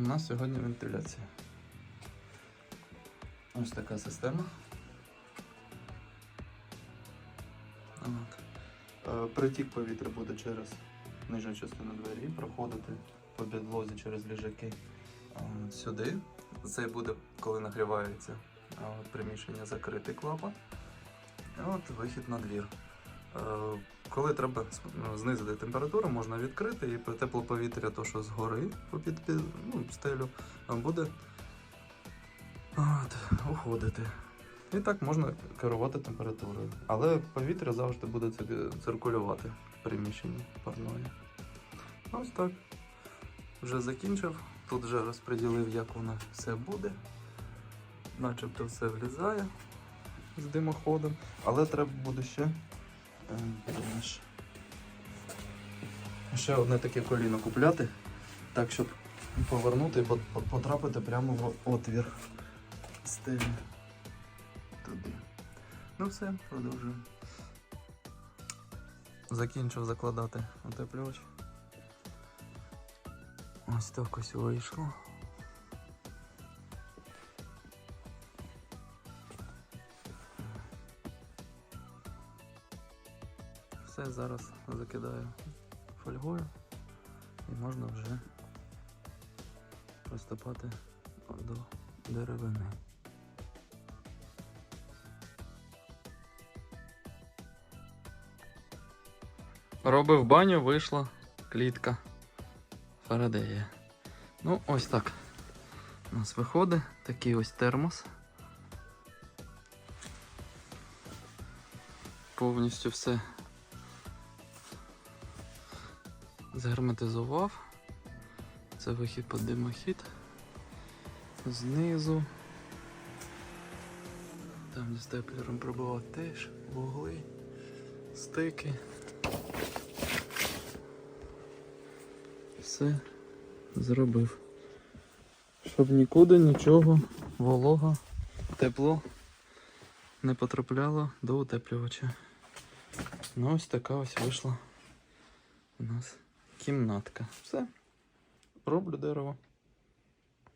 У нас сьогодні вентиляція. Ось така система. От. Е, Притік повітря буде через нижню частину двері, проходити по підлозі через ліжаки е, сюди. Це буде, коли нагрівається е, приміщення, закритий клапан. От вихід на двір. Е, Коли треба ну, знизити температуру, можна відкрити і тепле повітря, то що згори попід під, ну, стелю, е, буде от, уходити. І так можна керувати температурою. Але повітря завжди буде циркулювати в приміщенні парної. Ось так. Вже закінчив. Тут вже розподілив, як воно все буде. Начебто все влізає з димоходом. Але треба буде ще. Ще одне таке коліно купляти, так, щоб повернути і пот- пот- потрапити прямо в отвір стелі. Туди. Ну все, продовжуємо. Закінчив закладати утеплювач. Ось так ось вийшло. Все зараз закидаю фольгою і можна вже приступати до деревини. Робив баню, вийшла клітка Фарадея. Ну, ось так. У нас виходить такий ось термос. Повністю все загерметизував. Це вихід під димохід. Знизу. Там де степлером пробував теж вугли, стики. Все зробив. Щоб нікуди нічого, волога, тепло не потрапляло до утеплювача. Ну ось така ось вийшла у нас кімнатка. Все. Роблю дерево.